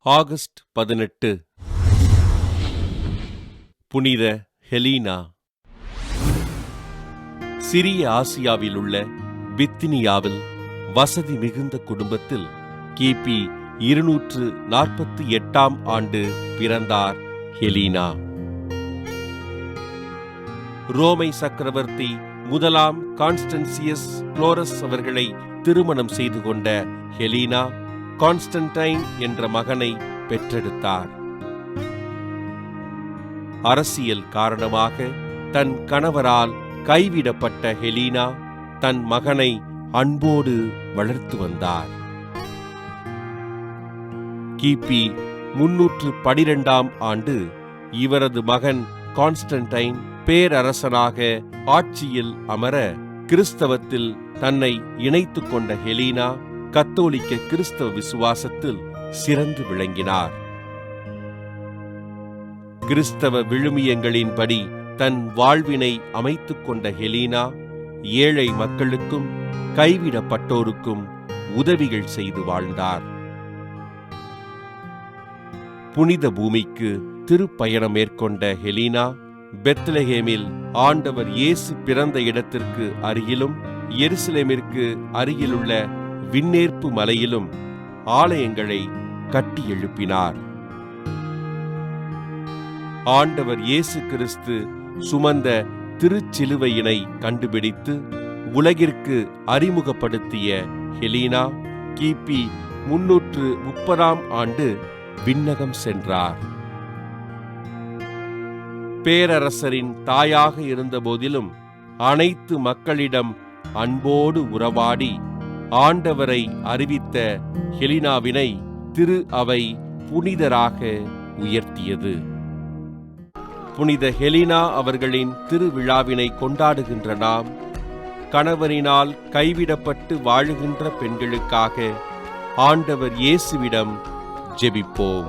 August பதினெட்டு. புனித ஹெலீனா. சிறிய ஆசியாவில் உள்ள பித்தினியாவில் வசதி மிகுந்த குடும்பத்தில் கிபி இருநூற்று நாற்பத்தி எட்டாம் ஆண்டு பிறந்தார் ஹெலீனா. ரோமை சக்கரவர்த்தி முதலாம் கான்ஸ்டன்சியஸ் குளோரஸ் அவர்களை திருமணம் செய்து கொண்ட ஹெலீனா கான்ஸ்டன்டைன் என்ற மகனை பெற்றெடுத்தார். அரசியல் காரணமாக தன் கணவரால் கைவிடப்பட்ட ஹெலீனா தன் மகனை அன்போடு வளர்த்து வந்தார். கிபி முன்னூற்று பனிரெண்டாம் ஆண்டு இவரது மகன் கான்ஸ்டன்டைன் பேரரசனாக ஆட்சியில் அமர கிறிஸ்தவத்தில் தன்னை இணைத்துக் கொண்ட ஹெலீனா கத்தோலிக்க கிறிஸ்தவ விசுவாசத்தில் சிறந்து விளங்கினார். கிறிஸ்தவ விழுமியங்களின்படி தன் வாழ்வினை அமைத்துக் கொண்ட ஹெலீனா ஏழை மக்களுக்கும் கைவிடப்பட்டோருக்கும் உதவிகள் செய்து வாழ்ந்தார். புனித பூமிக்கு திருப்பயணம் மேற்கொண்ட ஹெலீனா பெத்லஹேமில் ஆண்டவர் இயேசு பிறந்த இடத்திற்கு அருகிலும் எருசலேமிற்கு அருகிலுள்ள விண்ணேற்பு மலையிலும் ஆலயங்களை கட்டி எழுப்பினார். ஆண்டவர் இயேசு கிறிஸ்து சுமந்த திருச்சிலுவையினை கண்டுபிடித்து உலகிற்கு அறிமுகப்படுத்திய ஹெலீனா கிபி முன்னூற்று முப்பதாம் ஆண்டு விண்ணகம் சென்றார். பேரரசரின் தாயாக இருந்தபோதிலும் அனைத்து மக்களிடம் அன்போடு உறவாடி ஆண்டவரை அறிவித்த ஹெலினாவினை திரு அவை புனிதராக உயர்த்தியது. புனித ஹெலினா அவர்களின் திருவிழாவினை கொண்டாடுகின்ற நாம் கணவரினால் கைவிடப்பட்டு வாழுகின்ற பெண்களுக்காக ஆண்டவர் இயேசுவிடம் ஜெபிப்போம்.